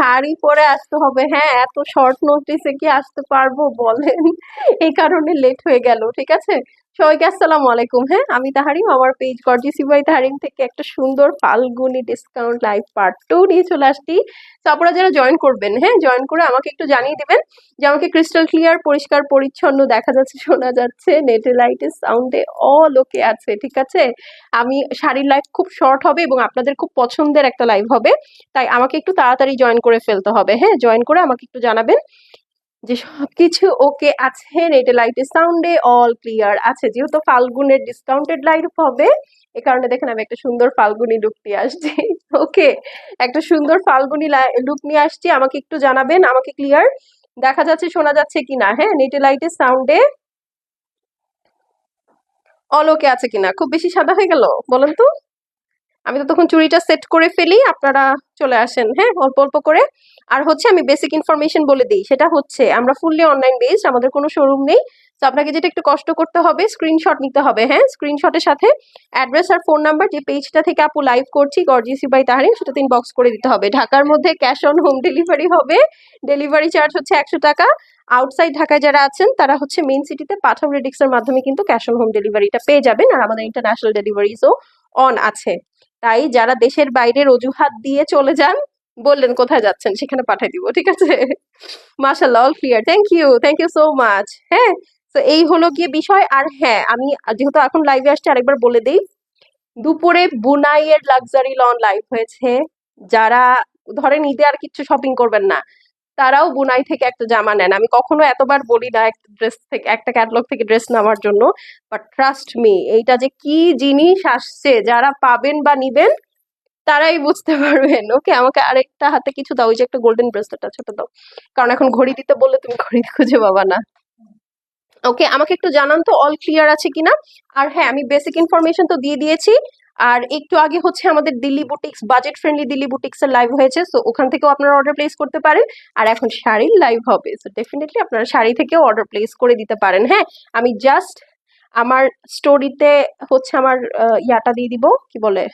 শাড়ি পরে আসতে হবে। হ্যাঁ এত শর্ট নোটিসে কি আসতে পারব বলেন? এই কারণে লেট হয়ে গেল, ঠিক আছে? সবাইকে আসসালামু আলাইকুম। হ্যাঁ আমি তাহারিম, আমার পেজ গর্জিসি বাই তাহারিম থেকে একটা সুন্দর Falguni discount live part two নিয়ে চলে আসছি। তো আপনারা যারা জয়েন করবেন হ্যাঁ জয়েন করে আমাকে একটু জানিয়ে দেবেন যে আমাকে ক্রিস্টাল ক্লিয়ার পরিষ্কার, পরিচ্ছন্ন দেখা যাচ্ছে, শোনা যাচ্ছে নেটে লাইটে সাউন্ডে অল ওকে আছে, ঠিক আছে? আমি, শাড়ির লাইভ খুব শর্ট হবে এবং আপনাদের খুব পছন্দের একটা লাইভ হবে। তাই আমাকে একটু তাড়াতাড়ি জয়েন করে ফেলতে হবে। হ্যাঁ জয়েন করে আমাকে একটু জানাবেন। যে সবকিছু ওকে আছে রেটে লাইটে সাউন্ডে অল ক্লিয়ার আছে। যেহেতু ফাল্গুনের ডিসকাউন্টেড লাইট হবে, এ কারণে দেখেন আমি একটা সুন্দর ফাল্গুনি লুক নিয়ে আসছি। ওকে, একটা সুন্দর ফাল্গুনি লুক নিয়ে আসছি। আমাকে একটু জানাবেন, আমাকে ক্লিয়ার দেখা যাচ্ছে, শোনা যাচ্ছে কিনা? হ্যাঁ নেটে লাইটে সাউন্ডে অল ওকে আছে কিনা? খুব বেশি সাদা হয়ে গেল, বলেন তো। আমি তো তখন চুড়িটা সেট করে ফেলি, আপনারা চলে আসেন হ্যাঁ অল্প অল্প করে। আর হচ্ছে আমি বেসিক ইনফরমেশন বলে দিই, সেটা হচ্ছে আমরা ফুললি অনলাইন বেসড আমাদের কোনো শোরুম নেই। তো আপনাকে যেটা একটু কষ্ট করতে হবে স্ক্রিনশট নিতে হবে হ্যাঁ? স্ক্রিনশটের সাথে অ্যাড্রেস আর ফোন নাম্বার যে পেজটা থেকে আপু লাইভ করছি গর্জিসি বাই তাহারিম সেটাতে ইনবক্স করে দিতে হবে। ঢাকার মধ্যে ক্যাশ অন হোম ডেলিভারি হবে ডেলিভারি চার্জ হচ্ছে একশো টাকা। আউটসাইড ঢাকায় যারা আছেন, তারা হচ্ছে মেইন সিটিতে পাঠাম রেডিক্সের মাধ্যমে কিন্তু ক্যাশ অন হোম ডেলিভারিটা পেয়ে যাবেন, আর আমাদের ইন্টারন্যাশনাল ডেলিভারিজও অন আছে। তাই যারা দেশের বাইরের অজুহাত দিয়ে চলে যান বললেন, কোথায় যাচ্ছেন? সেখানে পাঠিয়ে দিব। ঠিক আছে? মাশাল্লাহ all clear thank you thank you so much হ্যাঁ? তো এই হলো গিয়ে বিষয়। আর হ্যাঁ আমি যেহেতু এখন লাইভে আসছি, আরেকবার বলে দিই। দুপুরে বুনাইয়ের লাক্সারি লন লাইভ হয়েছে। যারা, ধরেন ঈদে আর কিছু শপিং করবেন না, তারাও বুনাই থেকে একটা জামা নেন। আমি কখনো এতবার বলি না একটা ড্রেস থেকে, একটা ক্যাটলগ থেকে ড্রেস নেওয়ার জন্য বাট ট্রাস্ট মি এইটা যে কি জিনিস আসছে, যারা পাবেন বা নিবেন তারাই বুঝতে পারবেন। ওকে, আমাকে আরেকটা হাতে কিছু দাও, ওই যে একটা গোল্ডেন ব্রেসলেট আছে, ওটা দাও। কারণ এখন ঘড়ি দিতে বললে তুমি ঘড়ি খুঁজে পাবা না। ওকে, আমাকে একটু জানান তো অল ক্লিয়ার আছে কিনা? আর হ্যাঁ আমি বেসিক ইনফরমেশন তো দিয়ে দিয়েছি। আর একটু আগে হচ্ছে আমাদের Delhi boutiques budget friendly Delhi boutiques এর লাইভ হয়েছে সো ওখান থেকেও আপনারা অর্ডার প্লেস করতে পারেন। আর এখন শাড়ির লাইভ হবে সো ডেফিনেটলি আপনারা শাড়ি থেকেও অর্ডার প্লেস করে দিতে পারেন। হ্যাঁ আমি জাস্ট আমার স্টোরিতে হচ্ছে আমার ইয়াটা দিয়ে দিব, কি বলে?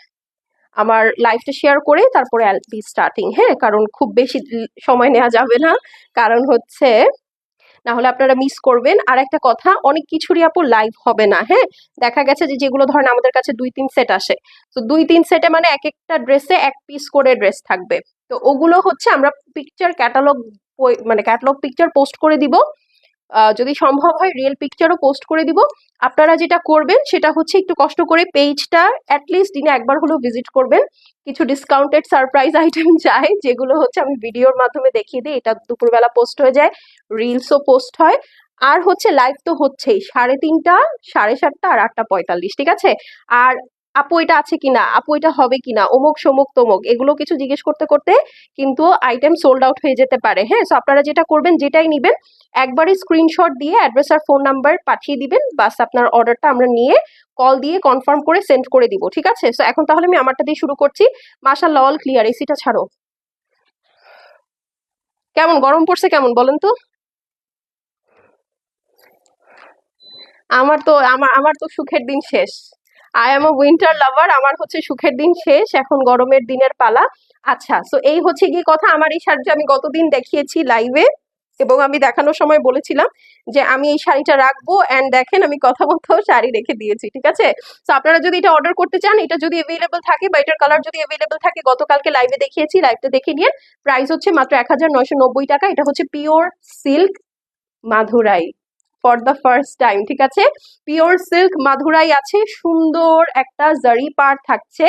আমার লাইফটা শেয়ার করে তারপরে বি স্টার্টিং হ্যাঁ? কারণ খুব বেশি সময় নেওয়া যাবে না। কারণ হচ্ছে, না হলে আপনারা মিস করবেন। আর একটা কথা, অনেক কিছুরই আপু লাইভ হবে না হ্যাঁ? দেখা গেছে যে, যেগুলো ধরেন আমাদের কাছে দুই, তিন সেট আসে। তো দুই, তিন সেটে মানে এক একটা ড্রেসে এক পিস করে ড্রেস থাকবে। তো ওগুলো হচ্ছে আমরা পিকচার ক্যাটালগ মানে ক্যাটালগ পিকচার পোস্ট করে দিব। যদি সম্ভব হয় রিয়েল পিকচারও পোস্ট করে দিব। আপনারা যেটা করবেন সেটা হচ্ছে একটু কষ্ট করে পেজটা অ্যাটলিস্ট দিনে একবার হলেও ভিজিট করবেন। কিছু ডিসকাউন্টেড সারপ্রাইজ আইটেম চাই, যেগুলো হচ্ছে আমি ভিডিওর মাধ্যমে দেখিয়ে দিই। এটা দুপুরবেলা পোস্ট হয়ে যায় রিলসও পোস্ট হয়। আর হচ্ছে লাইভ তো হচ্ছেই, সাড়ে তিনটা, সাড়ে সাতটা আর আটটা পঁয়তাল্লিশ, ঠিক আছে? আর আপু, এটা আছে কিনা? আপু, এটা হবে কিনা? অমুক, সমুক, তমুক। এগুলো কিছু জিজ্ঞেস করতে করতে কিন্তু আইটেম সোল্ড আউট হয়ে যেতে পারে। হ্যাঁ সো আপনারা যেটা করবেন, যেটাই নিবেন একবারই স্ক্রিনশট দিয়ে অ্যাড্রেস আর ফোন নাম্বার পাঠিয়ে দিবেন। বাস আপনার অর্ডারটা আমরা নিয়ে কল দিয়ে কনফার্ম করে সেন্ড করে দিব, ঠিক আছে? সো এখন তাহলে আমি আমারটা দিয়ে শুরু করছি। মাশাআল্লাহ অল ক্লিয়ার এসিটা ছাড়ো। কেমন? গরম পড়ছে কেমন, বলেন তো? আমার তো, আমার আমার তো সুখের দিন শেষ। আই এম উইন্টার লাভার আমার হচ্ছে সুখের দিন শেষ, এখন গরমের দিনের পালা। আচ্ছা সো এই হচ্ছে গিয়ে কথা আমার এই শাড়িটা আমি গতদিন দেখিয়েছি লাইভে এবং আমি দেখানোর সময় বলেছিলাম যে আমি এই শাড়িটা রাখব অ্যান্ড দেখেন আমি কথা মতো শাড়ি রেখে দিয়েছি, ঠিক আছে? তো আপনারা যদি এটা অর্ডার করতে চান, এটা যদি অ্যাভেলেবল থাকে, বা এটার কালার যদি অ্যাভেলেবল থাকে, গতকালকে লাইভে দেখিয়েছি লাইভটা দেখে নিয়ে প্রাইস হচ্ছে মাত্র এক হাজার নয়শো নব্বই টাকা, এটা হচ্ছে pure silk Madurai. For the first time ঠিক আছে? পিওর সিল্ক মাধুরাই আছে, সুন্দর একটা জারি পার থাকছে।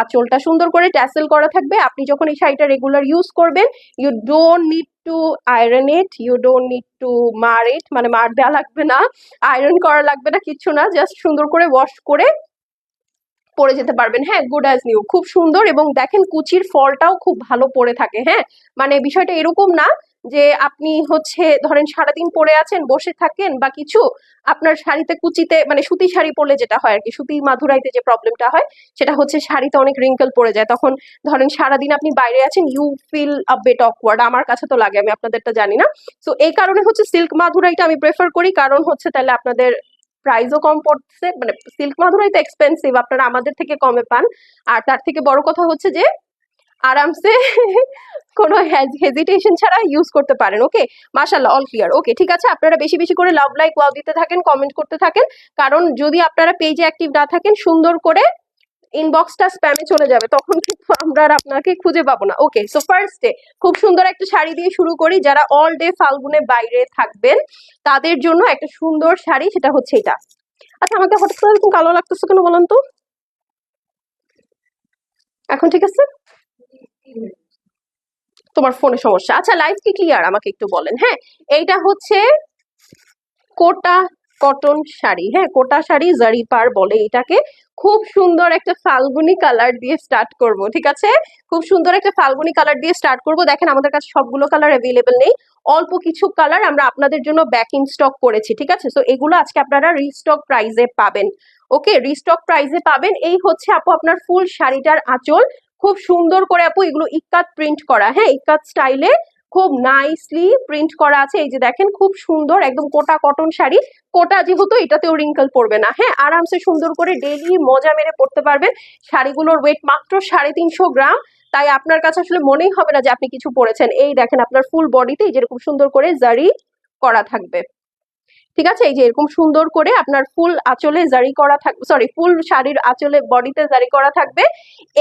আঁচলটা সুন্দর করে ট্যাসেল করা থাকবে। আপনি যখন এই শাড়িটা রেগুলার ইউজ করবেন you don't need to iron it you don't need to mar it মানে মার দেওয়া লাগবে না আয়রন করা লাগবে না, কিচ্ছু না জাস্ট সুন্দর করে ওয়াশ করে পরে যেতে পারবেন। হ্যাঁ গুড অ্যাজ নিউ খুব সুন্দর এবং দেখেন কুচির ফলটাও খুব ভালো পরে থাকে হ্যাঁ? মানে বিষয়টা এরকম না যে আপনি হচ্ছে ধরেন সারাদিন পরে আছেন, বসে থাকেন বা কিছু, আপনার শাড়িতে কুচিতে মানে সুতি শাড়ি পরলে যেটা হয় আর কি সুতি মাধুরাইতে যে প্রবলেমটা হয়, সেটা হচ্ছে শাড়িতে অনেক রিঙ্কেল পড়ে যায়। তখন ধরেন সারাদিন আপনি বাইরে আছেন you feel a bit awkward আমার কাছে তো লাগে, আমি আপনাদেরটা জানি না। তো এই কারণে হচ্ছে সিল্ক মাধুরাইটা আমি প্রেফার করি। কারণ হচ্ছে তাহলে আপনাদের প্রাইসও কম পড়ছে মানে সিল্ক মাধুরাই তো এক্সপেন্সিভ আপনারা আমাদের থেকে কমে পান। আর তার থেকে বড় কথা হচ্ছে যে আরামসে কোনো হেজিটেশন ছাড়া ইউজ করতে পারেন ওকে মাশাল্লাহ অল ক্লিয়ার ওকে ঠিক আছে? আপনারা বেশি বেশি করে লাভ লাইক ওয়াও দিতে থাকেন কমেন্ট করতে থাকেন। কারণ যদি আপনারা পেজে অ্যাক্টিভ না থাকেন, সুন্দর করে ইনবক্সটা স্প্যামে চলে যাবে, তখন কিন্তু আমরা আপনাকে খুঁজে পাবো না। ওকে সো ফার্স্ট ডে খুব সুন্দর একটা শাড়ি দিয়ে শুরু করি। যারা অল ডে ফাল্গুনে বাইরে থাকবেন, তাদের জন্য একটা সুন্দর শাড়ি, সেটা হচ্ছে এটা। আচ্ছা আমাকে হঠাৎ করে কালো লাগতেছে কেন বলুন তো? এখন ঠিক আছে? তোমার ফোনে সমস্যা। আচ্ছা লাইভ কি ক্লিয়ার আমাকে একটু বলেন হ্যাঁ? এইটা হচ্ছে কোটা কটন শাড়ি হ্যাঁ? কোটা শাড়ি জারি পার বলে এটাকে। খুব সুন্দর একটা ফাল্গুনি কালার দিয়ে স্টার্ট করব, ঠিক আছে? খুব সুন্দর একটা ফাল্গুনি কালার দিয়ে স্টার্ট করব। দেখেন, আমাদের কাছে সবগুলো কালার অ্যাভেলেবেল নেই। অল্প কিছু কালার আমরা আপনাদের জন্য ব্যাক ইন স্টক করেছি, ঠিক আছে? তো এগুলো আজকে আপনারা রিস্টক প্রাইজে পাবেন ওকে রিস্টক প্রাইজে পাবেন। এই হচ্ছে আপু আপনার ফুল শাড়িটার আঁচল। খুব সুন্দর করে আপু এগুলো ইক্কাত প্রিন্ট করা। হ্যাঁ ইক্কাত স্টাইলে খুব নাইসলি প্রিন্ট করা আছে। এই যে দেখেন, খুব সুন্দর একদম কোটা কটন শাড়ি। কোটা যেহেতু এটাতেও রিঙ্কল পড়বে না। হ্যাঁ আরামসে সুন্দর করে ডেলি মজা মেরে পড়তে পারবেন। শাড়িগুলোর ওয়েট মাত্র সাড়ে তিনশো গ্রাম। তাই আপনার কাছে আসলে মনেই হবে না যে আপনি কিছু পরেছেন। এই দেখেন, আপনার ফুল বডিতে এই যেরকম সুন্দর করে জারি করা থাকবে। ঠিক আছে? এই যে এরকম সুন্দর করে আপনার ফুল আঁচলে জারি করা থাকবে সরি ফুল শাড়ির আঁচলে বডিতে জারি করা থাকবে।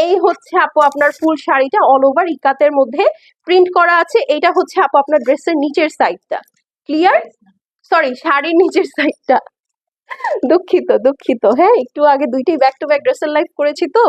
এই হচ্ছে আপু আপনার ফুল শাড়িটা অল ওভার ইকাতের মধ্যে প্রিন্ট করা আছে। এইটা হচ্ছে আপু আপনার ড্রেসের নিচের সাইডটা ক্লিয়ার সরি শাড়ির নিচের সাইডটা দুঃখিত দুঃখিত। হ্যাঁ একটু আগে দুইটাই ব্যাক টু ব্যাক ড্রেসের লাইফ করেছি তো।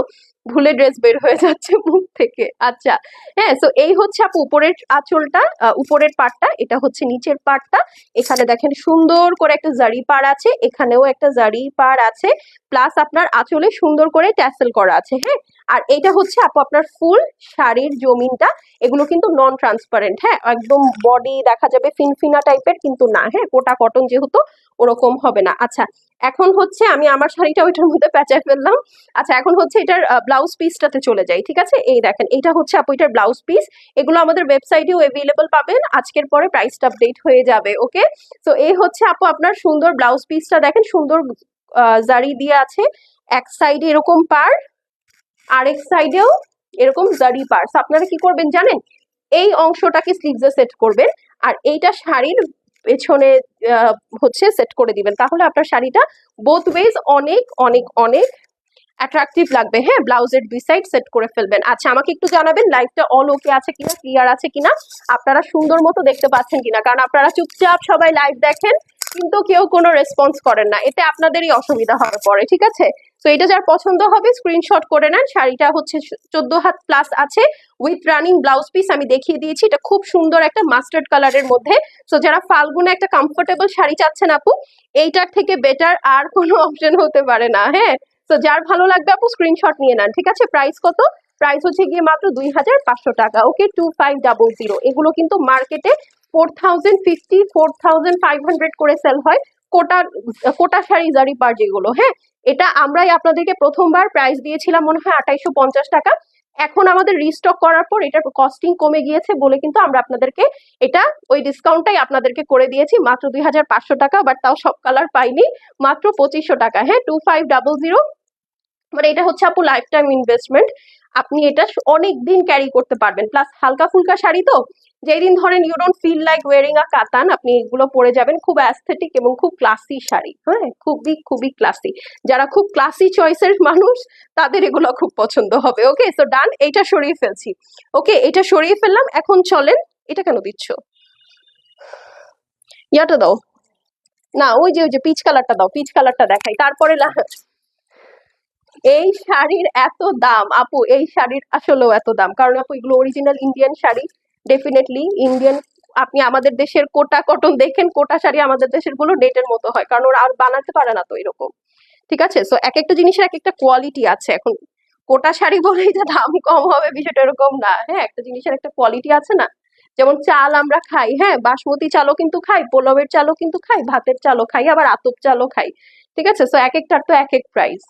ভুলে ড্রেস বের হয়ে যাচ্ছে মুখ থেকে। আচ্ছা হ্যাঁ তো এই হচ্ছে আপু উপরের আঁচলটা উপরের পাটটা, এটা হচ্ছে নিচের পাটটা। এখানে দেখেন সুন্দর করে একটা জারি পাড় আছে, এখানেও একটা জারি পাড় আছে প্লাস আপনার আঁচলে সুন্দর করে ট্যাসেল করা আছে হ্যাঁ? আর এটা হচ্ছে আপু আপনার ফুল শাড়ির জমিনটা। এগুলো কিন্তু নন ট্রান্সপারেন্ট হ্যাঁ? একদম বডি দেখা যাবে ফিনফিনা টাইপের, কিন্তু না হ্যাঁ? কোটা কটন যেহেতু ওরকম হবে না। আচ্ছা এখন হচ্ছে আমি আমার শাড়িটা ওইটার মধ্যে প্যাঁচায় ফেললাম। আচ্ছা এখন হচ্ছে এটার ব্লাউজ পিসটাতে চলে যাই, ঠিক আছে? এই দেখেন, এটা হচ্ছে আপু এটার ব্লাউজ পিস এগুলো আমাদের ওয়েবসাইটেও অ্যাভেলেবল পাবেন। আজকের পরে প্রাইসটা আপডেট হয়ে যাবে ওকে তো এই হচ্ছে আপু আপনার সুন্দর ব্লাউজ পিসটা দেখেন, সুন্দর জারি দিয়ে আছে। এক সাইডে এরকম পার আরেক সাইডেও এরকম জারি পার্স আপনারা কি করবেন জানেন? এই অংশটাকে স্লিভসে সেট করবেন আর এইটা শাড়ির পেছনে হচ্ছে সেট করে দিবেন। তাহলে আপনার শাড়িটা বোথ ওয়েজ অনেক অনেক অনেক অ্যাট্রাকটিভ লাগবে। হ্যাঁ ব্লাউজের দুই সাইড সেট করে ফেলবেন। আচ্ছা আমাকে একটু জানাবেন লাইভটা অল ওকে আছে কিনা ক্লিয়ার আছে কিনা? আপনারা সুন্দর মতো দেখতে পাচ্ছেন কিনা? কারণ আপনারা চুপচাপ সবাই লাইভ দেখেন। কিন্তু কেউ কোনো রেসপন্স করেন না। এতে আপনাদেরই অসুবিধা হবে পরে ঠিক আছে? তো এটা যার পছন্দ হবে স্ক্রিনশট করে নেন। শাড়িটা হচ্ছে চোদ্দ হাত প্লাস আছে। উইথ রানিং ব্লাউজ পিস আমি দেখিয়ে দিয়েছি। এটা খুব সুন্দর একটা মাস্টার্ড কালারের মধ্যে। তো যারা ফাল্গুনে একটা কমফোর্টেবল শাড়ি চাচ্ছেন আপু, এইটার থেকে বেটার আর কোনো অপশন হতে পারে না হ্যাঁ? তো যার ভালো লাগবে আপু স্ক্রিনশট নিয়ে নেন, ঠিক আছে? প্রাইস কত? প্রাইস হচ্ছে গিয়ে মাত্র দুই হাজার পাঁচশো টাকা। Okay two five double zero এগুলো কিন্তু মার্কেটে four thousand fifty four thousand five hundred করে সেল হয় কোটা কোটা শাড়ি জারি পার যেগুলো হ্যাঁ? এটা আমরাই আপনাদেরকে প্রথমবার প্রাইস দিয়েছিলাম মনে হয় আঠাইশো পঞ্চাশ টাকা। এখন আমাদের রিস্টক করার পর এটার কস্টিং কমে গিয়েছে বলে কিন্তু আমরা আপনাদেরকে এটা ওই ডিসকাউন্টটাই আপনাদেরকে করে দিয়েছি। মাত্র দুই হাজার পাঁচশো টাকা বাট তাও সব কালার পাইনি। মাত্র পঁচিশশো টাকা হ্যাঁ? টু ফাইভ ডাবল জিরো মানে এটা হচ্ছে আপু লাইফ টাইম ইনভেস্টমেন্ট আপনি এটা অনেক দিন ক্যারি করতে পারবেন। প্লাস হালকা ফুলকা শাড়ি তো যেই দিন ধরেন you don't feel like wearing a কাতান, আপনি এগুলো পরে যাবেন। খুব অ্যাস্থেটিক এবং খুব ক্লাসি শাড়ি হ্যাঁ? খুবই খুবই ক্লাসি যারা খুব ক্লাসি চয়েসের মানুষ, তাদের এগুলো খুব পছন্দ হবে। ওকে সো ডান এইটা সরিয়ে ফেলছি। ওকে এটা সরিয়ে ফেললাম। এখন চলেন, এটা কেন দিচ্ছ? ইয়াটা দাও। না, ওই যে ওই যে পিচ কালারটা দাও। পিচ কালারটা দেখাই। তারপরে এই শাড়ির এত দাম, আপু, এই শাড়ির আসলেও এত দাম। কারণ আপু, এগুলো original Indian sari. Definitely Indian আপনি আমাদের দেশের কোটা কটন দেখেন, কোটা শাড়ি আমাদের দেশেরগুলো নেটের মতো হয়, কারণ ওরা আর বানাতে পারে না তো এরকম। ঠিক আছে? সো এক একটা জিনিসের এক একটা কোয়ালিটি আছে এখন। কোটা শাড়ি বলেই যে দাম কম হবে বিষয়টা এরকম না। হ্যাঁ একটা জিনিসের একটা কোয়ালিটি আছে না? যেমন চাল আমরা খাই হ্যাঁ বাসমতি চালও কিন্তু খাই, পোলাওয়ের চালও কিন্তু খাই, ভাতের চালও খাই, আবার আতপ চালও খাই। ঠিক আছে? সো এক একটার তো এক এক প্রাইস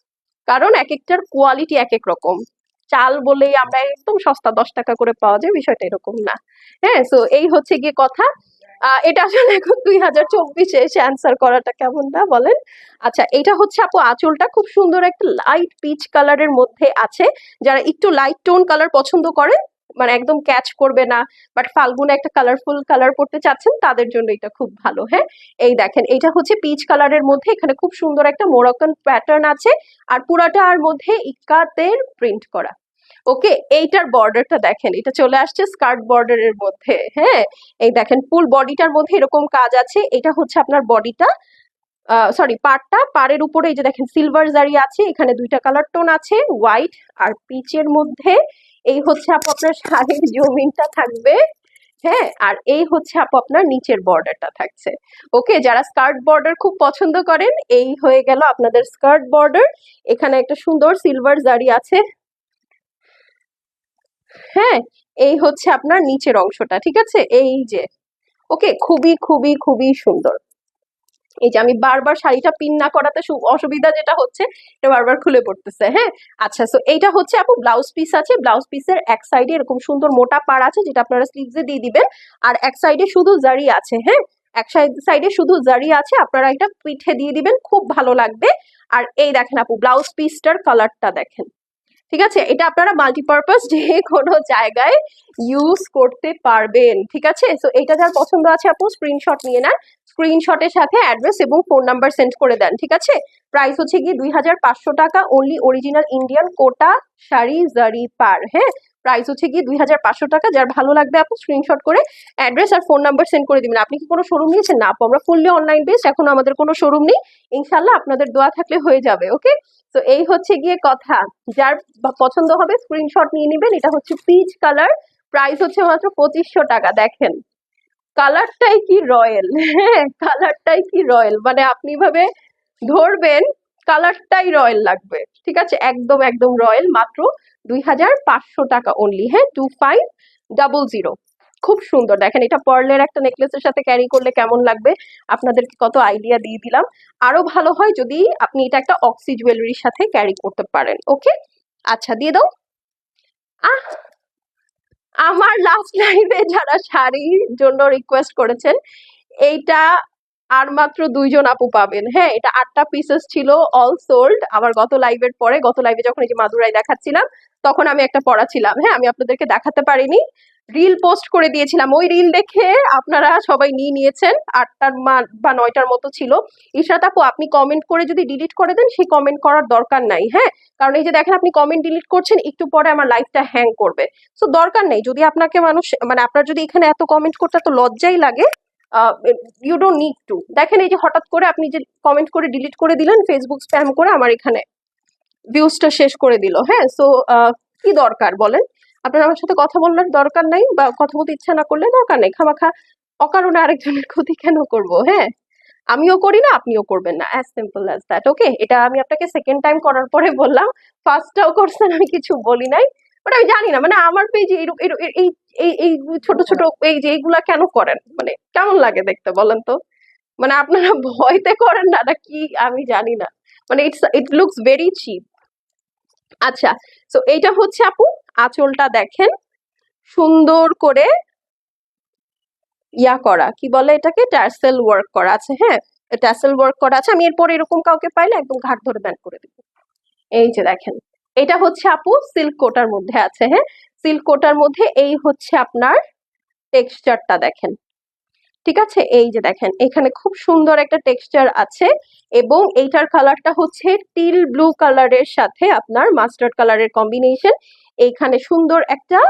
কারণ এক একটার কোয়ালিটি এক এক রকম। চাল বলেই আমরা একদম সস্তা দশ টাকা করে পাওয়া যায়, বিষয়টা এরকম না। হ্যাঁ সো এই হচ্ছে গিয়ে কথা। এটা আসলে এখন দুই হাজার চব্বিশে এসে অ্যান্সার করাটা কেমন না বলেন? আচ্ছা এটা হচ্ছে আপু আঁচলটা। খুব সুন্দর একটা লাইট পিচ কালারের মধ্যে আছে। যারা একটু লাইট টোন কালার পছন্দ করেন মানে একদম ক্যাচ করবে না বাট ফাল্গুনে একটা কালারফুল কালার পড়তে চাচ্ছেন, তাদের জন্য এটা খুব ভালো হ্যাঁ? এই দেখেন এটা হচ্ছে পিচ কালারের মধ্যে, এখানে খুব সুন্দর একটা মোরক্কান প্যাটার্ন আছে, আর পুরাটার মধ্যে ইকাতের প্রিন্ট করা। ওকে এইটার বর্ডারটা দেখেন, এটা চলে আসছে স্কার্ট বর্ডারের মধ্যে হ্যাঁ? এই দেখেন ফুল বডিটার মধ্যে এরকম কাজ আছে, এটা হচ্ছে আপনার বডিটা সরি পাড়টা পাড়ের উপরে এই যে দেখেন সিলভার জারি আছে, এখানে দুইটা কালার টোন আছে হোয়াইট আর পিচের মধ্যে এই হচ্ছে আপু আপনার শাড়ির জমিনটা থাকবে হ্যাঁ? আর এই হচ্ছে আপু আপনার নিচের বর্ডারটা থাকছে। ওকে, যারা স্কার্ট বর্ডার খুব পছন্দ করেন, এই হয়ে গেল আপনাদের স্কার্ট বর্ডার এখানে একটা সুন্দর সিলভার জারি আছে। হ্যাঁ এই হচ্ছে আপনার নিচের অংশটা, ঠিক আছে? এই যে, ওকে, খুবই খুবই খুবই সুন্দর। এই যে আমি বারবার শাড়িটা পিন না করাতে অসুবিধা যেটা হচ্ছে, এটা বারবার খুলে পড়তেছে হ্যাঁ? আচ্ছা সো এইটা হচ্ছে আপু ব্লাউজ পিস আছে। ব্লাউজ পিসের এক সাইডে এরকম সুন্দর মোটা পাড় আছে, যেটা আপনারা স্লিভসে দিয়ে দিবেন। আর এক সাইডে শুধু জারি আছে হ্যাঁ? এক সাইডে শুধু জারি আছে, আপনারা এটা পিঠে দিয়ে দিবেন, খুব ভালো লাগবে। আর এই দেখেন আপু ব্লাউজ পিসটার কালারটা দেখেন। ঠিক আছে? এটা আপনারা মাল্টিপারপাস যে কোনো জায়গায় ইউজ করতে পারবেন, ঠিক আছে? তো এটা যার পছন্দ আছে আপু স্ক্রিনশট নিয়ে নেন। স্ক্রিনশটের সাথে অ্যাড্রেস এবং ফোন নাম্বার সেন্ড করে দেন, ঠিক আছে? প্রাইস হচ্ছে গিয়ে দুই হাজার পাঁচশো টাকা only original Indian Kota sari zari পার হ্যাঁ? প্রাইস হচ্ছে গিয়ে দুই হাজার পাঁচশো টাকা। যার ভালো লাগবে আপু স্ক্রিনশট করে অ্যাড্রেস আর ফোন নাম্বার সেন্ড করে দিবেন। আপনি কি কোনো শোরুম নিয়েছেন? না আমরা ফুললি অনলাইন বেস এখন আমাদের কোনো শোরুম নেই। ইনশাল্লাহ আপনাদের দোয়া থাকলে হয়ে যাবে ওকে তো এই হচ্ছে গিয়ে কথা। যার পছন্দ হবে স্ক্রিনশট নিয়ে নেবেন। এটা হচ্ছে পিচ কালার প্রাইস হচ্ছে মাত্র পঁচিশশো টাকা। দেখেন কালারটাই কি রয়্যাল হ্যাঁ কালারটাই কি রয়্যাল মানে আপনি ভাবে ধরবেন কালারটাই রয়্যাল লাগবে। ঠিক আছে? একদম একদম রয়্যাল মাত্র দুই হাজার পাঁচশো টাকা অনলি হ্যাঁ টু ফাইভ ডাবল জিরো খুব সুন্দর। দেখেন, এটা পার্লের একটা নেকলেসের সাথে ক্যারি করলে কেমন লাগবে? আপনাদেরকে কত আইডিয়া দিয়ে দিলাম। আরও ভালো হয় যদি আপনি এটা একটা অক্সি জুয়েলারির সাথে ক্যারি করতে পারেন ওকে আচ্ছা দিয়ে দাও। আহ! আমার লাস্ট লাইভে যারা শাড়ির জন্য রিকোয়েস্ট করেছেন, এইটা আর মাত্র দুইজন আপু পাবেন। হ্যাঁ এটা আটটা পিসেস ছিল অল সোল্ড আবার গত লাইভের পরে, গত লাইভে যখন এই যে মাদুরাই দেখাচ্ছিলাম, তখন আমি একটা পড়া ছিলাম। হ্যাঁ আমি আপনাদেরকে দেখাতে পারিনি। রিল পোস্ট করে দিয়েছিলাম। ওই রিল দেখে আপনারা সবাই নিয়ে নিয়েছেন। আটটার বা নয়টার মতো ছিল। ইশরাত আপু, আপনি কমেন্ট করে যদি ডিলিট করে দেন, সেই কমেন্ট করার দরকার নাই। হ্যাঁ কারণ এই যে দেখেন, আপনি কমেন্ট ডিলিট করছেন, একটু পরে আমার লাইফটা হ্যাং করবে। সো দরকার নেই। যদি আপনাকে মানুষ মানে আপনার যদি এখানে এত কমেন্ট করতে এত লজ্জাই লাগে ইউ ডোন্ট নিড টু দেখেন, এই যে হঠাৎ করে আপনি যে কমেন্ট করে ডিলিট করে দিলেন ফেসবুক স্প্যাম করে আমার এখানে ভিউজটা শেষ করে দিল হ্যাঁ? সো কি দরকার বলেন? আপনার আমার সাথে কথা বলার দরকার নাই বা কথা বলতে ইচ্ছা না করলে দরকার নেই। খামাখা অকারণে আরেকজনের ক্ষতি কেন করব হ্যাঁ? আমিও করি না, আপনিও করবেন না। As simple as that okay এটা আমি আপনাকে সেকেন্ড টাইম করার পরে বললাম। ফার্স্টটাও করছেন, আমি কিছু বলি নাই। বাট আমি জানি না মানে আমার পেজে এই এই এই ছোট ছোট এই যে এইগুলা কেন করেন? মানে কেমন লাগে দেখতে বলেন তো? মানে আপনারা ভয়তে করেন না কি আমি জানি না। মানে it's it looks very cheap আচ্ছা তো এইটা হচ্ছে আপু, আঁচলটা দেখেন। সুন্দর করে ইয়া করা, কি বলে এটাকে? ট্যাসেল ওয়ার্ক করা আছে হ্যাঁ? ট্যাসেল ওয়ার্ক করা আছে। আমি এরপর এরকম কাউকে পাইলে একদম ঘাট ধরে ব্যান করে দিব। এই যে দেখেন। এটা হচ্ছে আপু সিল্ক কোটার মধ্যে আছে হ্যাঁ? সিল্ক কোটার মধ্যে এই হচ্ছে আপনার টেক্সচারটা দেখেন। ঠিক আছে? এই যে দেখেন, এখানে খুব সুন্দর একটা টেক্সচার আছে এবং এইটার কালারটা হচ্ছে টিল ব্লু কালারের সাথে আপনার মাস্টার্ড কালারের কম্বিনেশন এইখানে সুন্দর একটা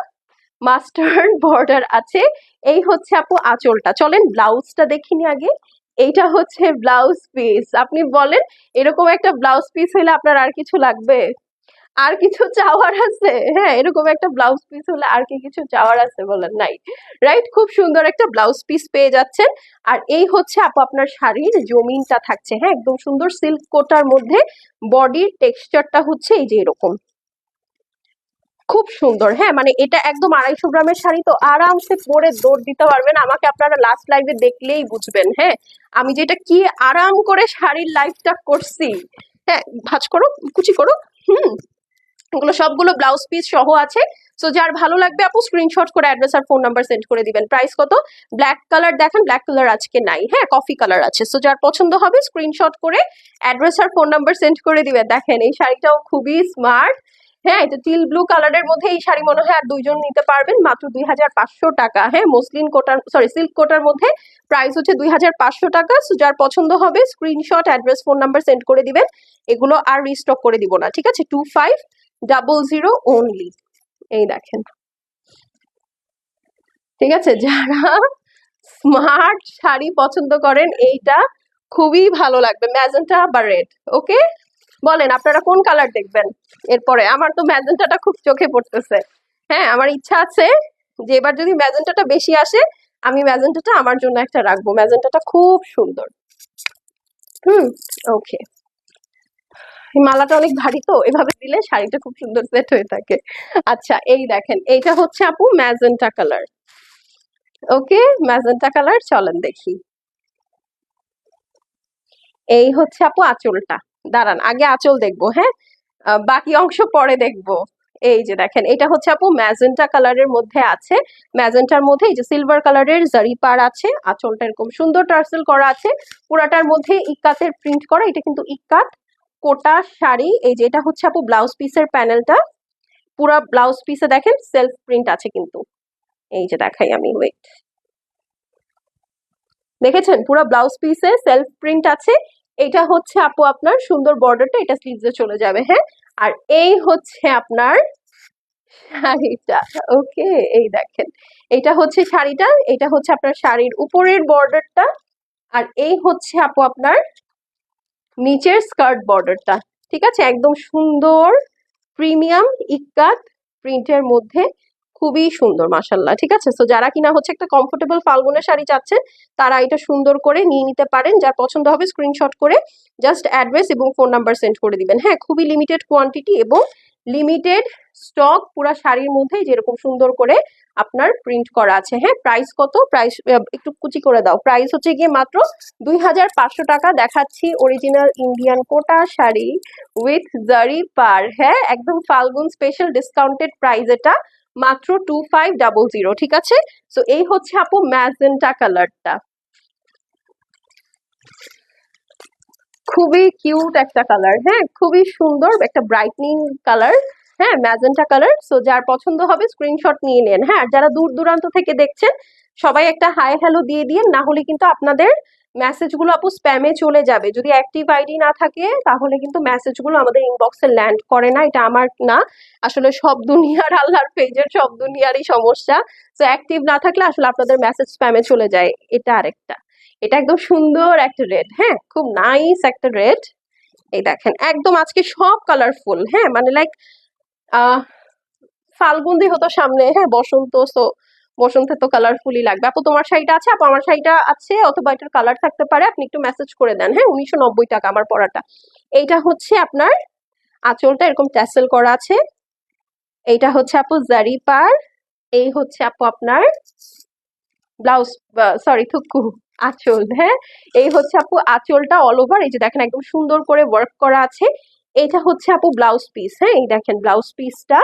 মাস্টার্ড বর্ডার আছে। এই হচ্ছে আপু আঁচলটা। চলেন ব্লাউজটা দেখিনি আগে। এইটা হচ্ছে ব্লাউজ পিস আপনি বলেন, এরকম একটা ব্লাউজ পিস হলে আপনার আর কিছু লাগবে? আর কিছু চাওয়ার আছে? হ্যাঁ এরকম একটা ব্লাউজ পিস হলে আর কি কিছু চাওয়ার আছে বলেন নাই। রাইট খুব সুন্দর একটা ব্লাউজ পিস পেয়ে যাচ্ছেন। আর এই হচ্ছে আপু আপনার শাড়ির জমিনটা থাকছে হ্যাঁ? একদম সুন্দর সিল্ক কোটার মধ্যে বডির টেক্সচারটা হচ্ছে এই যে এরকম। খুব সুন্দর হ্যাঁ? মানে এটা একদম আড়াইশো গ্রামের শাড়ি, তো আরামসে পরে দৌড় দিতে পারবেন। আমাকে আপনারা লাস্ট লাইভে দেখলেই বুঝবেন হ্যাঁ? আমি যেটা কি আরাম করে শাড়ির লাইফটা করছি হ্যাঁ? ভাজ করো, কুচি করো, হুম? এগুলো সবগুলো ব্লাউজ পিস সহ আছে। সো যার ভালো লাগবে আপু স্ক্রিনশট করে অ্যাড্রেস আর ফোন নাম্বার সেন্ড করে দিবেন। প্রাইস কত? ব্ল্যাক কালার দেখেন ব্ল্যাক কালার আজকে নাই। হ্যাঁ কফি কালার আছে। সো যার পছন্দ হবে স্ক্রিনশট করে অ্যাড্রেস আর ফোন নাম্বার সেন্ড করে দিবেন। দেখেন, এই শাড়িটাও খুবই স্মার্ট হ্যাঁ এটা টিল ব্লু কালারের মধ্যে এই শাড়ি মনে হয় আর দুইজন নিতে পারবেন, মাত্র দুই হাজার পাঁচশো টাকা। হ্যাঁ মসলিন কোটার সরি সিল্ক কোটার মধ্যে প্রাইস হচ্ছে দুই হাজার পাঁচশো টাকা। যার পছন্দ হবে screenshot address phone number send করে দিবেন। এগুলো আর রিস্টক করে দিব না, ঠিক আছে? Two five double zero only এই দেখেন। ঠিক আছে? যারা স্মার্ট শাড়ি পছন্দ করেন, এইটা খুবই ভালো লাগবে। ম্যাজেন্টা বা রেড, ওকে? বলেন, আপনারা কোন কালার দেখবেন? এরপরে, আমার তো ম্যাজেন্টাটা খুব চোখে পড়তেছে। হ্যাঁ আমার ইচ্ছা আছে যে এবার যদি ম্যাজেন্টাটা বেশি আসে, আমি ম্যাজেন্টাটা আমার জন্য একটা রাখব। ম্যাজেন্টাটা খুব সুন্দর। হুম, ওকে। মালাটা অনেক ভারী তো, এভাবে দিলে শাড়িটা খুব সুন্দর সেট হয়ে থাকে। আচ্ছা এই দেখেন, এইটা হচ্ছে আপু magenta colour. Okay, magenta colour, চলেন দেখি। এই হচ্ছে আপু আঁচলটা। দাঁড়ান, আগে আঁচল দেখব হ্যাঁ? বাকি অংশ পরে দেখব। এই যে দেখেন, এটা হচ্ছে আপু ম্যাজেন্টা কালারের মধ্যে আছে। ম্যাজেন্টার মধ্যে এই যে সিলভার কালারের জারি পার আছে, আঁচলটা এরকম সুন্দর টার্সেল করা আছে। পুরাটার মধ্যে ইক্কাতের প্রিন্ট করা, এটা কিন্তু ইক্কাত। কোটা শাড়ি, এই যে এটা হচ্ছে আপু ব্লাউজ পিসের প্যানেলটা পুরা ব্লাউজ পিসে দেখেন সেলফ প্রিন্ট আছে কিন্তু। এই যে দেখাই আমি ওয়েট দেখেছেন? পুরো ব্লাউজ পিসে সেলফ প্রিন্ট আছে। এটা হচ্ছে আপু আপনার সুন্দর বর্ডারটা এটা স্লিভসে চলে যাবে হ্যাঁ? আর এই হচ্ছে আপনার শাড়িটা, ওকে? এই দেখেন, এটা হচ্ছে শাড়িটা, এটা হচ্ছে আপনার শাড়ির উপরের বর্ডারটা আর এই হচ্ছে আপু আপনার নিচের স্কার্ট বর্ডারটা, ঠিক আছে? একদম সুন্দর, প্রিমিয়াম ইকাত প্রিন্টের মধ্যে, খুবই সুন্দর মাসাল্লাহ ঠিক আছে? তো যারা কিনা হচ্ছে একটা কমফোর্টেবল ফাল্গুনের শাড়ি চাচ্ছেন, তারা এটা সুন্দর করে নিয়ে নিতে পারেন। যার পছন্দ হবে স্ক্রিনশট করে জাস্ট অ্যাড্রেস এবং ফোন নাম্বার সেন্ড করে দিবেন। হ্যাঁ খুবই লিমিটেড কোয়ান্টিটি এবং লিমিটেড স্টক পুরা শাড়ির মধ্যে যেরকম সুন্দর করে আপনার প্রিন্ট করা আছে। হ্যাঁ প্রাইস কত? প্রাইস একটু কুচি করে দাও। প্রাইস হচ্ছে গিয়ে মাত্র দুই হাজার পাঁচশো টাকা। দেখাচ্ছি original Indian Kota sari with zari পার হ্যাঁ একদম ফাল্গুন স্পেশাল ডিসকাউন্টেড প্রাইস এটা মাত্র টু ফাইভ ডাবল জিরো ঠিক আছে? সো এই হচ্ছে আপু ম্যাজেন্টা কালারটা খুবই কিউট একটা কালার হ্যাঁ খুবই সুন্দর একটা ব্রাইটনিং কালার হ্যাঁ ম্যাজেন্টা কালার। সো যার পছন্দ হবে স্ক্রিনশট নিয়ে নেন। হ্যাঁ যারা দূর দূরান্ত থেকে দেখছেন, সবাই একটা হাই হ্যালো দিয়ে দিয়ে না হলে কিন্তু আপনাদের মেসেজগুলো আপু স্প্যামে চলে যাবে। যদি অ্যাক্টিভ আইডি না থাকে, তাহলে কিন্তু মেসেজগুলো আমাদের ইনবক্সে ল্যান্ড করে না। এটা আমার না। আসলে সব দুনিয়ার আল্লাহর পেজের সব দুনিয়ারই সমস্যা। তো অ্যাক্টিভ না থাকলে আসলে আপনাদের মেসেজ স্প্যামে চলে যায়। এটা আরেকটা। এটা একদম সুন্দর একটা রেড হ্যাঁ খুব নাইস একটা রেড এই দেখেন, একদম আজকে সব কালারফুল হ্যাঁ মানে লাইক আহ হতো সামনে। হ্যাঁ বসন্ত সো বসন্তে তো কালারফুলই লাগবে। আপু, তোমার শাড়িটা আছে? আপু, আমার শাড়িটা আছে, অথবা এটার কালার থাকতে পারে। আপনি একটু মেসেজ করে দেন। হ্যাঁ উনিশশো নব্বই টাকা আমার পড়াটা এইটা হচ্ছে আপনার আঁচলটা, এরকম ট্যাসেল করা আছে। এইটা হচ্ছে আপু জারি পার এই হচ্ছে আপু আপনার ব্লাউজ সরি থুকু আঁচল। হ্যাঁ এই হচ্ছে আপু আঁচলটা অল ওভার এই যে দেখেন, একদম সুন্দর করে ওয়ার্ক করা আছে। এটা হচ্ছে আপু ব্লাউজ পিস হ্যাঁ? এই দেখেন ব্লাউজ পিসটা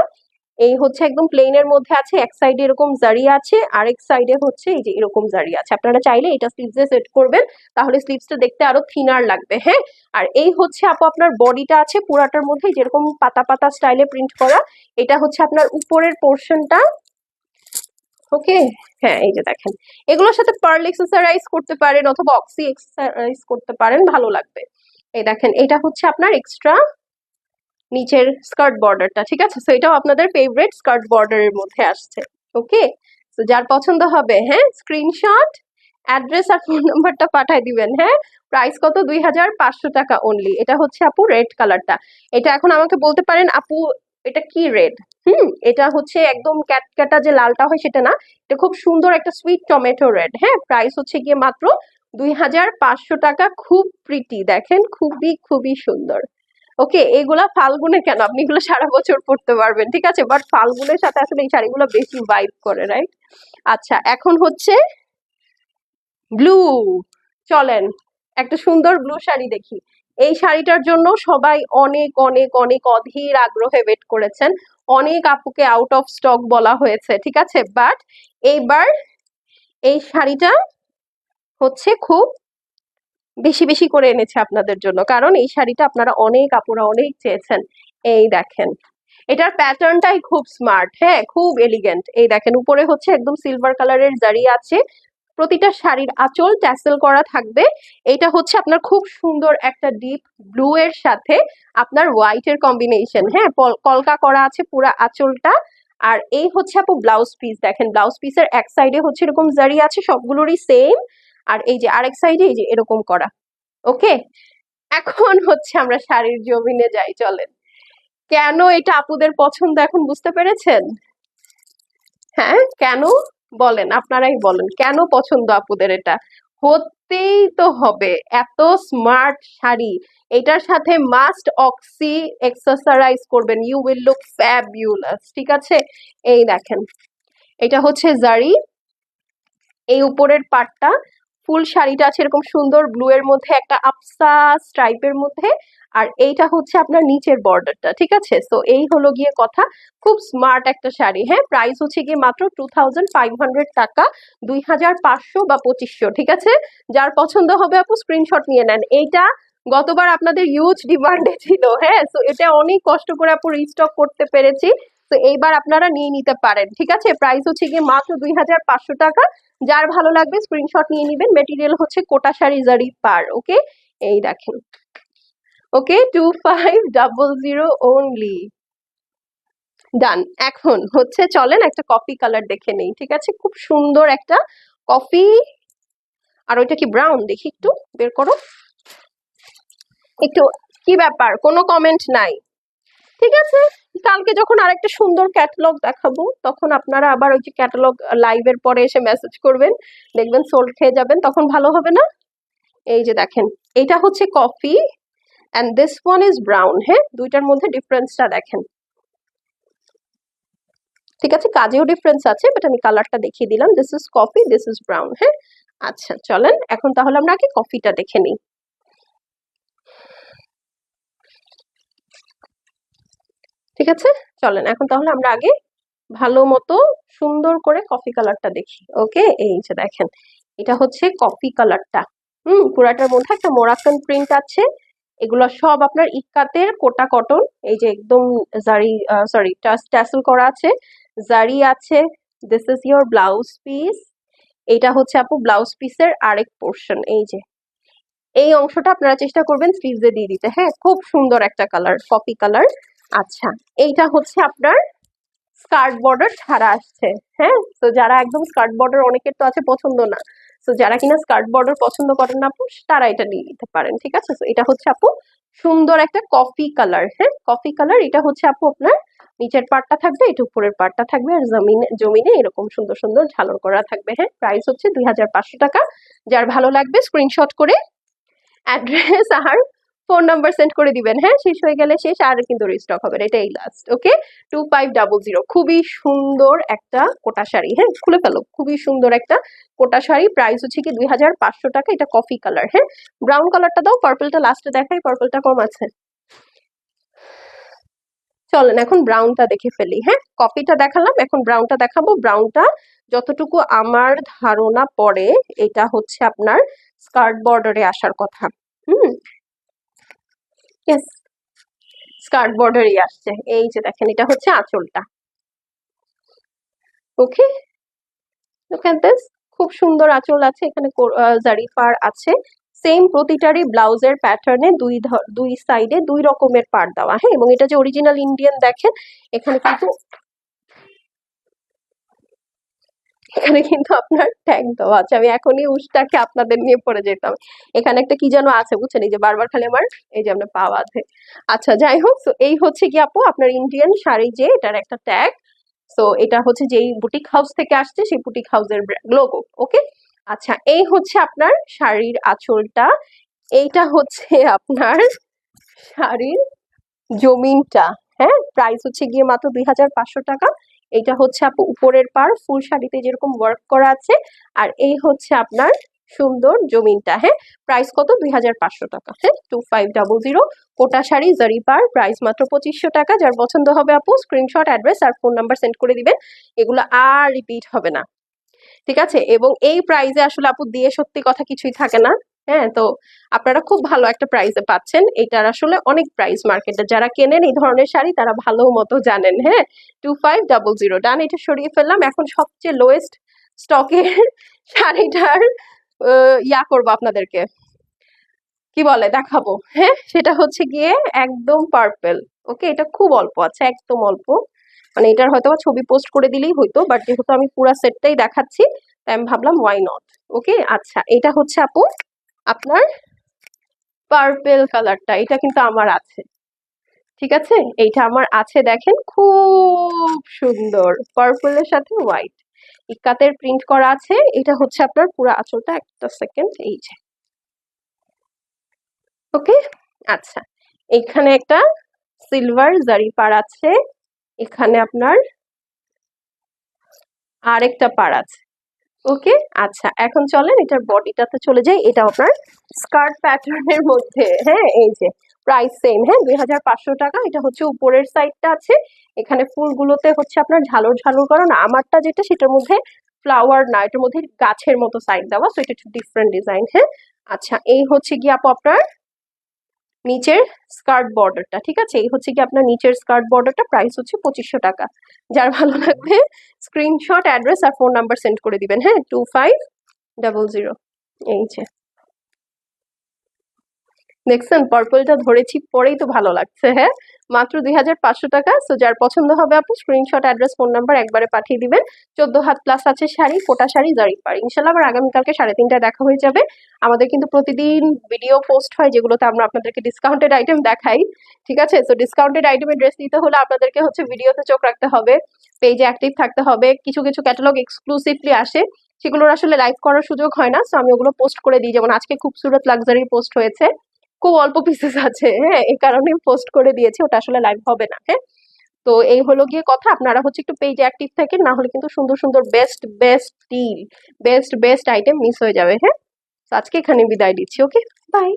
এই হচ্ছে একদম প্লেনের মধ্যে আছে, এক সাইডে এরকম জারি আছে, আরেক সাইডে হচ্ছে এই যে এরকম জারি আছে। আপনারা চাইলে এটা স্লিভসে সেট করবেন, তাহলে স্লিভসটা দেখতে আরও থিনার লাগবে হ্যাঁ? আর এই হচ্ছে আপু আপনার বডিটা আছে পুরাটার মধ্যে, যেরকম পাতা পাতা স্টাইলে প্রিন্ট করা, এটা হচ্ছে আপনার উপরের পোর্শনটা ওকে হ্যাঁ এই যে দেখেন। এগুলোর সাথে পার্ল এক্সারসাইজ করতে পারেন অথবা অক্সি এক্সারসাইজ করতে পারেন, ভালো লাগবে। এই দেখেন, এটা হচ্ছে আপনার এক্সট্রা নিচের স্কার্ট বর্ডারটা ঠিক আছে? সো এটাও আপনাদের ফেভারিট স্কার্ট বর্ডারের মধ্যে আসছে ওকে তো যার পছন্দ হবে হ্যাঁ স্ক্রিনশট অ্যাড্রেস আর ফোন নাম্বারটা পাঠায় দিবেন হ্যাঁ? প্রাইস কত? দুই হাজার পাঁচশো টাকা অনলি এটা হচ্ছে আপু রেড কালারটা এটা এখন আমাকে বলতে পারেন, আপু, এটা কি রেড হুম, এটা হচ্ছে একদম ক্যাটক্যাটা যে লালটা হয় সেটা না। এটা খুব সুন্দর একটা সুইট টমেটো রেড হ্যাঁ? প্রাইস হচ্ছে গিয়ে মাত্র দুই হাজার পাঁচশো টাকা। খুব প্রিটি দেখেন? খুবই খুবই সুন্দর। ওকে, এগুলা ফাল্গুনে কেন? আপনি এগুলো সারা বছর পড়তে পারবেন, ঠিক আছে? বাট ফাল্গুনের সাথে আসলে এই শাড়িগুলো বেশি ভাইব করে রাইট আচ্ছা এখন হচ্ছে ব্লু চলেন, একটা সুন্দর ব্লু শাড়ি দেখি। এই শাড়িটার জন্য সবাই অনেক অনেক অনেক অধীর আগ্রহে ওয়েট করেছেন। অনেক আপুকে আউট অফ স্টক বলা হয়েছে, ঠিক আছে? বাট এইবার এই শাড়িটা হচ্ছে খুব বেশি বেশি করে এনেছে আপনাদের জন্য। কারণ এই শাড়িটা আপনারা অনেক আপুরা অনেক চেয়েছেন। এই দেখেন, এটার প্যাটার্নটাই খুব স্মার্ট হ্যাঁ খুব এলিগেন্ট এই দেখেন, উপরে হচ্ছে একদম সিলভার কালারের জারি আছে। প্রতিটা শাড়ির আঁচল ট্যাসেল করা থাকবে। এটা হচ্ছে আপনার খুব সুন্দর একটা ডিপ ব্লু এর সাথে আপনার হোয়াইট এর কম্বিনেশন হ্যাঁ কলকা করা আছে পুরো আঁচলটা। আর এই হচ্ছে আপু ব্লাউজ পিস দেখেন ব্লাউজ পিসের এক সাইডে হচ্ছে এরকম জারি আছে, সবগুলোরই সেম আর এই যে আরেক সাইডে এই যে এরকম করা। ওকে? এখন হচ্ছে আমরা শাড়ির জমিনে যাই, চলেন। কেন এটা আপুদের পছন্দ এখন বুঝতে পেরেছেন? হ্যাঁ কেন? বলেন, আপনারাই বলেন, কেন পছন্দ আপুদের এটা? হতেই তো হবে, এত স্মার্ট শাড়ি। এটার সাথে মাস্ট অক্সি এক্সারসাইজ করবেন ইউ উইল লুক ফ্যাবিউলাস ঠিক আছে? এই দেখেন, এটা হচ্ছে জারি। এই উপরের পাটটা ফুল শাড়িটা আছে এরকম সুন্দর ব্লু এর মধ্যে, একটা আপসা স্ট্রাইপের মধ্যে, আর এইটা হচ্ছে আপনার নিচের বর্ডারটা ঠিক আছে? তো এই হলো গিয়ে কথা। খুব স্মার্ট একটা শাড়ি হ্যাঁ? প্রাইস হচ্ছে গিয়ে মাত্র টু টাকা, দুই হাজার পাঁচশো বা পঁচিশশো, ঠিক আছে? যার পছন্দ হবে আপু স্ক্রিনশট নিয়ে নেন। এইটা গতবার আপনাদের ইউজ ডিমান্ডে ছিল হ্যাঁ? তো এটা অনেক কষ্ট করে আপু রিস্টক করতে পেরেছি। তো এইবার আপনারা নিয়ে নিতে পারেন। ঠিক আছে? প্রাইস হচ্ছে গিয়ে মাত্র দুই হাজার পাঁচশো টাকা। যার ভালো লাগবে স্ক্রিনশট নিয়ে নেবেন। মেটেরিয়াল হচ্ছে কোটা শাড়ি জারি পার ওকে এই দেখেন। Okay two five double zero only done এখন হচ্ছে চলেন একটা কফি কালার দেখে নেই, ঠিক আছে? খুব সুন্দর একটা কফি আর ওইটা কি ব্রাউন দেখি একটু, বের করো। একটু, কি ব্যাপার? কোনো কমেন্ট নাই। ঠিক আছে? কালকে যখন আরেকটা সুন্দর ক্যাটালগ দেখাবো, তখন আপনারা আবার ওই যে ক্যাটালগ লাইভের পরে এসে মেসেজ করবেন, দেখবেন সোল্ড খেয়ে যাবেন, তখন ভালো হবে না? এই যে দেখেন, এটা হচ্ছে coffee and this one is brown হ্যাঁ? দুইটার মধ্যে ডিফারেন্সটা দেখেন। ঠিক আছে, কাজেও ডিফারেন্স আছে বাট আমি কালারটা দেখিয়ে দিলাম। This is coffee this is brown হ্যাঁ? আচ্ছা চলেন, এখন তাহলে আমরা আগে কফিটা দেখে নিই। ঠিক আছে? চলেন, এখন তাহলে আমরা আগে ভালো মতো সুন্দর করে কফি কালারটা দেখি। ওকে এই যে দেখেন, এটা হচ্ছে কফি কালারটা হুম, পুরাটার মধ্যে একটা মোরাক্কান প্রিন্ট আছে। এগুলো সব আপনার ইক্কাতের কোটা কটন। এই যে একদম জারি সরি ট্যাসেল করা আছে, জারি আছে। This is your blouse piece এটা হচ্ছে আপু ব্লাউজ পিসের আরেক পোর্শন এই যে, এই অংশটা আপনারা চেষ্টা করবেন স্লিভসে দিয়ে দিতে। হ্যাঁ খুব সুন্দর একটা কালার কপি কালার আচ্ছা এইটা হচ্ছে আপনার স্কার্ট বর্ডার ছাড়া আসছে হ্যাঁ? তো যারা একদম স্কার্ট বর্ডার অনেকের তো আছে, পছন্দ না। তো যারা কিনা স্কার্ট বর্ডার পছন্দ করেন না আপু, তারা এটা নিয়ে নিতে পারেন, ঠিক আছে? তো এটা হচ্ছে আপু সুন্দর একটা কফি কালার হ্যাঁ? কফি কালার, এটা হচ্ছে আপু আপনার নিচের পার্টটা থাকবে, এটা উপরের পার্টটা থাকবে, আর জমিনে জমিনে এরকম সুন্দর সুন্দর ঝালর করা থাকবে হ্যাঁ? প্রাইস হচ্ছে দুই হাজার পাঁচশো টাকা। যার ভালো লাগবে স্ক্রিনশট করে অ্যাড্রেস আর ফোন নাম্বার সেন্ড করে দিবেন হ্যাঁ? শেষ হয়ে গেলে শেষ, আর কিন্তু রিস্টক হবে না। এটাই last okay two five double zero খুবই সুন্দর একটা কোটা শাড়ি হ্যাঁ? খুলে ফেলো, খুবই সুন্দর একটা কোটা শাড়ি। প্রাইস হচ্ছে কি দুই হাজার পাঁচশো টাকা, এটা কফি কালার হ্যাঁ? ব্রাউন কালারটা দাও পার্পলটা লাস্টে দেখাই পার্পলটা কম আছে। চলেন, এখন ব্রাউনটা দেখে ফেলি হ্যাঁ? কফিটা দেখালাম, এখন ব্রাউনটা দেখাবো। ব্রাউনটা যতটুকু আমার ধারণা পড়ে, এটা হচ্ছে আপনার স্কার্ট বর্ডারে আসার কথা, হুম? ইয়েস স্কার্ট বর্ডারই আসছে। এই যে দেখেন এটা হচ্ছে আঁচলটা। ওকে লুক খুব সুন্দর আঁচল আছে এখানে আহ, আছে। সেম প্রতিটারই ব্লাউজের প্যাটার্নে দুই দুই সাইডে দুই রকমের পার দেওয়া। হ্যাঁ এবং এটা যে অরিজিনাল ইন্ডিয়ান দেখেন এখানে কিন্তু এখানে কিন্তু আপনার ট্যাগ দেওয়া আছে। আমি এখনই উষ্টাকে আপনাদের নিয়ে পড়ে যেতাম। এখানে একটা কি যেন আছে বুঝছেন? এই যে বারবার খালি আমার এই যে আমরা পাওয়া আছে। আচ্ছা যাই হোক তো এই হচ্ছে কি আপু? আপনার ইন্ডিয়ান শাড়ি যে, এটার একটা ট্যাগ সো এটা হচ্ছে যেই বুটিক হাউস থেকে আসছে, সেই বুটিক হাউসের লোগো ওকে আচ্ছা এই হচ্ছে আপনার শাড়ির আঁচলটা। এইটা হচ্ছে আপনার শাড়ির জমিনটা হ্যাঁ? প্রাইস হচ্ছে গিয়ে মাত্র দুই হাজার পাঁচশো টাকা। এটা হচ্ছে আপু উপরের পার, ফুল শাড়িতে যেরকম ওয়ার্ক করা আছে। আর এই হচ্ছে আপনার সুন্দর জমিনটা হ্যাঁ? প্রাইস কত? দুই হাজার পাঁচশো টাকা হ্যাঁ? Two five double zero Kota sari, zari জারিপার price মাত্র পঁচিশশো টাকা। যার পছন্দ হবে আপু স্ক্রিনশট অ্যাড্রেস আর ফোন নাম্বার সেন্ড করে দিবেন। এগুলো আর রিপিট হবে না। ঠিক আছে? এবং এই প্রাইজে আসলে আপু দিয়ে সত্যি কথা কিছুই থাকে না। হ্যাঁ তো আপনারা খুব ভালো একটা প্রাইসে পাচ্ছেন। এটার আসলে অনেক প্রাইস মার্কেটে যারা কেনেন এই ধরনের শাড়ি, তারা ভালো মতো জানেন হ্যাঁ? Two five double zero done এটা সরিয়ে ফেললাম। এখন সবচেয়ে লোয়েস্ট স্টকের শাড়িটার ইয়া করব আপনাদেরকে। কি বলে? দেখাবো হ্যাঁ? সেটা হচ্ছে গিয়ে একদম পার্পেল ওকে এটা খুব অল্প আছে, একদম অল্প। মানে এটার হয়তো ছবি পোস্ট করে দিলেই হইতো বাট যেহেতু আমি পুরা সেটটাই দেখাচ্ছি, তাই আমি ভাবলাম ওয়াই নট ওকে আচ্ছা এটা হচ্ছে আপু আপনার পার্পেল কালারটা এটা কিন্তু আমার আছে। ঠিক আছে? এইটা আমার আছে, দেখেন, খুব সুন্দর। পার্পলের সাথে হোয়াইট ইক্কাতের প্রিন্ট করা আছে, এটা হচ্ছে আপনার পুরো আঁচলটা একটা সেকেন্ড এই যে। ওকে আচ্ছা। এখানে একটা সিলভার জারি পার আছে। এখানে আপনার আরেকটা পার আছে। ওকে আচ্ছা এখন চলেন, এটার বডিটাতে চলে যাই, এটা আপনার স্কার্ট প্যাটার্নের মধ্যে হ্যাঁ এই যে, প্রাইস সেম হ্যাঁ দুই হাজার পাঁচশো টাকা, এটা হচ্ছে উপরের সাইডটা আছে, এখানে ফুলগুলোতে হচ্ছে আপনার ঝালর ঝালর করা না আমারটা যেটা, সেটার মধ্যে ফ্লাওয়ার না, এটার মধ্যে গাছের মতো সাইড দেওয়া সো এটা একটু ডিফারেন্ট ডিজাইন হ্যাঁ আচ্ছা এই হচ্ছে কি আপু আপনার নিচের স্কার্ট বর্ডারটা, ঠিক আছে? এই হচ্ছে কি আপনার নিচের স্কার্ট বর্ডারটা প্রাইস হচ্ছে পঁচিশশো টাকা। যার ভালো লাগবে স্ক্রিনশট অ্যাড্রেস আর ফোন নাম্বার সেন্ড করে দিবেন হ্যাঁ? টু ফাইভ ডাবল জিরো এই যে। দেখছেন পার্পলটা ধরেছি, পরেই তো ভালো লাগছে হ্যাঁ? মাত্র দুই হাজার পাঁচশো টাকা সো যার পছন্দ হবে আপনি স্ক্রিনশট অ্যাড্রেস ফোন নাম্বার একবারে পাঠিয়ে দিবেন। চোদ্দ হাত প্লাস আছে শাড়ি কোটা শাড়ি, জারি পার ইনশাল্লাহ আবার আগামীকালকে সাড়ে তিনটায় দেখা হয়ে যাবে। আমাদের কিন্তু প্রতিদিন ভিডিও পোস্ট হয়, যেগুলোতে আমরা আপনাদেরকে ডিসকাউন্টেড আইটেম দেখাই, ঠিক আছে? সো ডিসকাউন্টেড আইটেমের ড্রেস নিতে হলে আপনাদেরকে হচ্ছে ভিডিওতে চোখ রাখতে হবে পেজে অ্যাক্টিভ থাকতে হবে, কিছু কিছু ক্যাটালগ এক্সক্লুসিভলি আসে, সেগুলোর আসলে লাইভ করার সুযোগ হয় না সো আমি ওগুলো পোস্ট করে দিই। যেমন আজকে খুবসুরত লাক্সারি পোস্ট হয়েছে খুব অল্প পিসেস আছে হ্যাঁ? এই কারণে পোস্ট করে দিয়েছি, ওটা আসলে লাইভ হবে না হ্যাঁ? তো এই হলো গিয়ে কথা, আপনারা হচ্ছে একটু পেজে অ্যাক্টিভ থাকেন, না হলে কিন্তু সুন্দর সুন্দর best best deal best best item miss হয়ে যাবে হ্যাঁ? আজকে এখানে বিদায় দিচ্ছি ওকে বাই